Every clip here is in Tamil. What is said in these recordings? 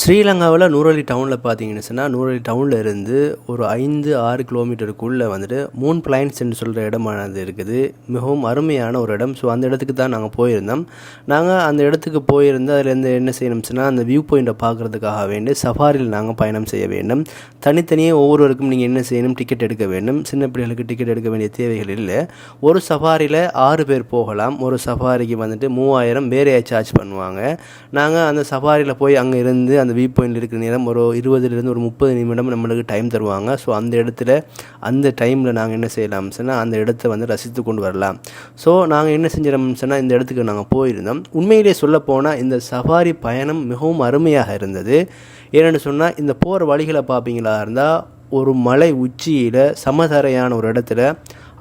ஸ்ரீலங்காவில் நூறலி டவுனில் பார்த்தீங்கன்னு சொன்னால் நூறலி டவுனில் இருந்து ஒரு ஐந்து ஆறு கிலோமீட்டருக்குள்ளே வந்துட்டு மூன் பிளைன்ஸ்ன்னு சொல்கிற இடமானது இருக்குது. மிகவும் அருமையான ஒரு இடம். ஸோ அந்த இடத்துக்கு தான் நாங்கள் போயிருந்தோம். நாங்கள் அந்த இடத்துக்கு போயிருந்து அதுலேருந்து என்ன செய்யணும் சொன்னால் அந்த வியூ பாயிண்ட்டை பார்க்குறதுக்காக வேண்டி சஃபாரியில் நாங்கள் பயணம் செய்ய வேண்டும். தனித்தனியே ஒவ்வொருவருக்கும் நீங்கள் என்ன செய்யணும்? டிக்கெட் எடுக்க வேண்டும். சின்ன பிள்ளைகளுக்கு டிக்கெட் எடுக்க வேண்டிய தேவைகள் இல்லை. ஒரு சஃபாரியில் ஆறு பேர் போகலாம். ஒரு சஃபாரிக்கு வந்துட்டு மூவாயிரம் வேறையாக சார்ஜ் பண்ணுவாங்க. நாங்கள் அந்த சஃபாரியில் போய் அங்கே இருந்து அந்த வியூ பாயிண்ட் இருக்கிற நேரம் ஒரு இருபதுலேருந்து ஒரு முப்பது நிமிடம் நம்மளுக்கு டைம் தருவாங்க. ஸோ அந்த இடத்துல அந்த டைமில் நாங்கள் என்ன செய்யலாம் சொன்னால் அந்த இடத்த வந்து ரசித்து கொண்டு வரலாம். ஸோ நாங்கள் என்ன செஞ்சிடோம் சொன்னால் இந்த இடத்துக்கு நாங்கள் போயிருந்தோம். உண்மையிலே சொல்லப்போனால் இந்த சஃபாரி பயணம் மிகவும் அருமையாக இருந்தது. ஏன்னு சொன்னால் இந்த போகிற வழிகளை பார்ப்பீங்களா இருந்தால் ஒரு மலை உச்சியில் சமதரையான ஒரு இடத்துல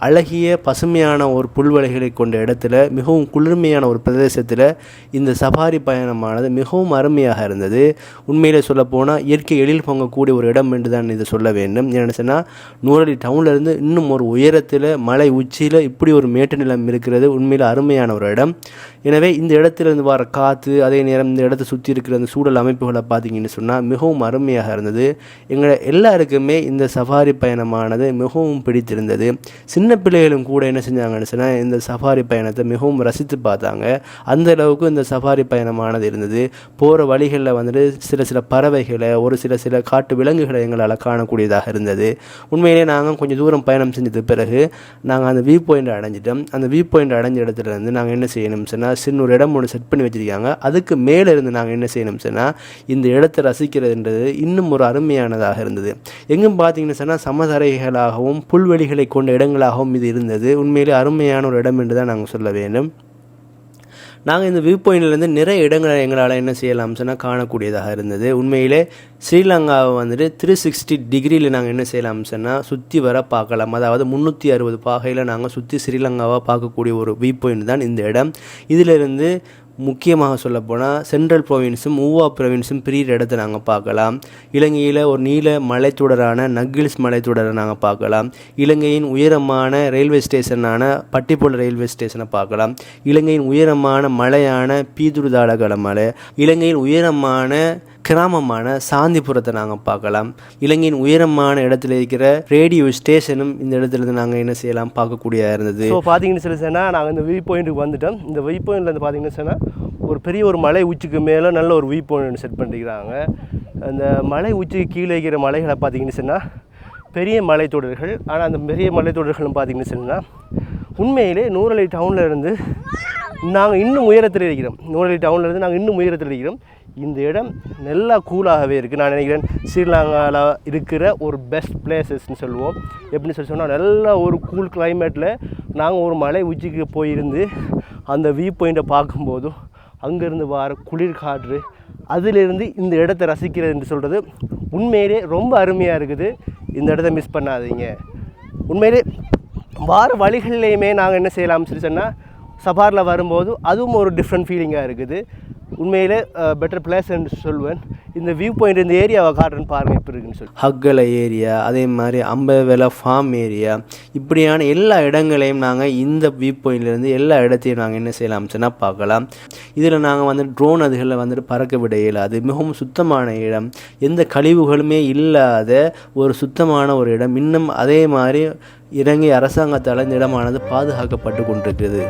அழகிய பசுமையான ஒரு புல்வெளிகளை கொண்ட இடத்துல மிகவும் குளிர்மையான ஒரு பிரதேசத்தில் இந்த சஃபாரி பயணமானது மிகவும் அருமையாக இருந்தது. உண்மையிலே சொல்லப்போனால் இயற்கை எழில் பொங்கக்கூடிய ஒரு இடம் என்று தான் இதை சொல்ல வேண்டும். ஏன்னு சொன்னால் நூறடி டவுன்லேருந்து இன்னும் ஒரு உயரத்தில் மலை உச்சியில் இப்படி ஒரு மேட்டு நிலம் இருக்கிறது உண்மையில் அருமையான ஒரு இடம். எனவே இந்த இடத்துலேருந்து வர காற்று அதே நேரம் இந்த இடத்தை சுற்றி இருக்கிற அந்த சூழல் அமைப்புகளை பார்த்தீங்கன்னு சொன்னால் மிகவும் அருமையாக இருந்தது. எங்களை எல்லாருக்குமே இந்த சஃபாரி பயணமானது மிகவும் பிடித்திருந்தது. சின்ன சின்ன பிள்ளைகளும் கூட என்ன செஞ்சாங்கன்னு சொன்னால் இந்த சஃபாரி பயணத்தை மிகவும் ரசித்து பார்த்தாங்க. அந்த அளவுக்கு இந்த சஃபாரி பயணமானது இருந்தது. போகிற வழிகளில் வந்துட்டு சில சில பறவைகளை ஒரு சில சில காட்டு விலங்குகளை எங்களால் காணக்கூடியதாக இருந்தது. உண்மையிலே நாங்கள் கொஞ்சம் தூரம் பயணம் செஞ்சது பிறகு நாங்கள் அந்த வியூ பாயிண்ட் அடைஞ்சிட்டோம். அந்த வியூ பாயிண்ட் அடைஞ்ச இடத்துல இருந்து நாங்கள் என்ன செய்யணும் சொன்னால் சின்ன ஒரு இடம் ஒன்று செட் பண்ணி வச்சுருக்காங்க. அதுக்கு மேலே இருந்து நாங்கள் என்ன செய்யணும் சொன்னால் இந்த இடத்தை ரசிக்கிறதுன்றது இன்னும் ஒரு அருமையானதாக இருந்தது. எங்கும் பார்த்தீங்கன்னு சொன்னால் சமதரைகளாகவும் புல்வெளிகளை கொண்ட இடங்களாகவும் இது இருந்தது. உண்மையிலே அருமையான ஒரு இடம் என்று தான் நாங்கள் சொல்ல வேண்டும். நாங்கள் இந்த வியூ பாயிண்ட்லேருந்து நிறைய இடங்களை எங்களால் என்ன செய்யலாம் சொன்னால் காணக்கூடியதாக இருந்தது. உண்மையிலே ஸ்ரீலங்காவை வந்துட்டு த்ரீ சிக்ஸ்டி டிகிரியில் நாங்கள் என்ன செய்யலாம் சொன்னால் சுற்றி வர பார்க்கலாம். அதாவது முந்நூற்றி அறுபது பாகையில் நாங்கள் சுற்றி ஸ்ரீலங்காவாக பார்க்கக்கூடிய ஒரு வியூ பாயிண்ட் தான் இந்த இடம். இதிலிருந்து முக்கியமாக சொல்லப்போனால் சென்ட்ரல் ப்ரொவின்ஸும் ஊவா ப்ரொவின்ஸும் பிரியிற இடத்த நாங்கள் பார்க்கலாம். இலங்கையில் ஒரு நீல மலைத்தொடரான நக்கில்ஸ் மலைத்தொடரை நாங்கள் பார்க்கலாம். இலங்கையின் உயரமான ரயில்வே ஸ்டேஷனான பட்டிப்போல ரயில்வே ஸ்டேஷனை பார்க்கலாம். இலங்கையின் உயரமான மலையான பீதுருதாளகல மலை. இலங்கையின் உயரமான கிராமமான சாந்திபுரத்தை நாங்கள் பார்க்கலாம். இலங்கையின் உயரமான இடத்துல இருக்கிற ரேடியோ ஸ்டேஷனும் இந்த இடத்துல இருந்து நாங்கள் என்ன செய்யலாம் பார்க்கக்கூடியதாக இருந்தது. ஸோ பார்த்தீங்கன்னு சொல்லி சொன்னால் நாங்கள் இந்த வியூ பாயிண்ட்டுக்கு வந்துட்டோம். இந்த வியூ வந்து பார்த்தீங்கன்னு சொன்னால் ஒரு பெரிய ஒரு மலை உச்சிக்கு மேலே நல்ல ஒரு வியூ பாயிண்ட் செட் பண்ணிக்கிறாங்க அந்த மலை உச்சிக்கு கீழே இருக்கிற மலைகளை பார்த்தீங்கன்னு சொன்னால் பெரிய மலைத்தொடர்கள். ஆனால் அந்த பெரிய மலைத்தொடர்களும் பார்த்தீங்கன்னு சொன்னால் உண்மையிலே நூறலை டவுனில் இருந்து நாங்கள் இன்னும் உயரத்தில் இருக்கிறோம் நூறலை டவுன்லேருந்து நாங்கள் இன்னும் உயரத்தில் இருக்கிறோம் இந்த இடம் நல்லா கூலாகவே இருக்குது நான் நினைக்கிறேன் ஸ்ரீலங்காவில் இருக்கிற ஒரு பெஸ்ட் பிளேசஸ்ன்னு சொல்லுவோம். எப்படின்னு சொல்லி சொன்னால் நல்ல ஒரு கூல் கிளைமேட்டில் நாங்கள் ஒரு மலை உச்சிக்கு போயிருந்து அந்த வியூ பாயிண்ட்டை பார்க்கும்போதும் அங்கேருந்து வர குளிர் காற்று அதிலிருந்து இந்த இடத்த ரசிக்கிறது என்று சொல்கிறது உண்மையிலே ரொம்ப அருமையாக இருக்குது. இந்த இடத்த மிஸ் பண்ணாதீங்க. உண்மையிலே வார வழிகள்லையுமே நாங்கள் என்ன செய்யலாம் சொல்லி சொன்னால் சஃபாரில் வரும்போது அதுவும் ஒரு டிஃப்ரெண்ட் ஃபீலிங்காக இருக்குது. உண்மையிலே பெட்டர் பிளேஸ் என்று சொல்வேன். இந்த வியூ பாயிண்ட் இந்த ஏரியாவை காட்டுறேன்னு பாருங்கள் எப்படி இருக்குன்னு சொல்லி ஹக்கலை ஏரியா அதே மாதிரி அம்பவேலை ஃபார்ம் ஏரியா இப்படியான எல்லா இடங்களையும் நாங்கள் இந்த வியூ பாயிண்ட்லேருந்து எல்லா இடத்தையும் நாங்கள் என்ன செய்யலாம் சொன்னால் பார்க்கலாம். இதில் நாங்கள் வந்து ட்ரோன் அதுகளில் வந்துட்டு பறக்க விட இயலாது. மிகவும் சுத்தமான இடம். எந்த கழிவுகளுமே இல்லாத ஒரு சுத்தமான ஒரு இடம். இன்னும் அதே மாதிரி இலங்கை அரசாங்கத்தால் நிலமானது இடமானது பாதுகாக்கப்பட்டு கொண்டிருக்கிறது.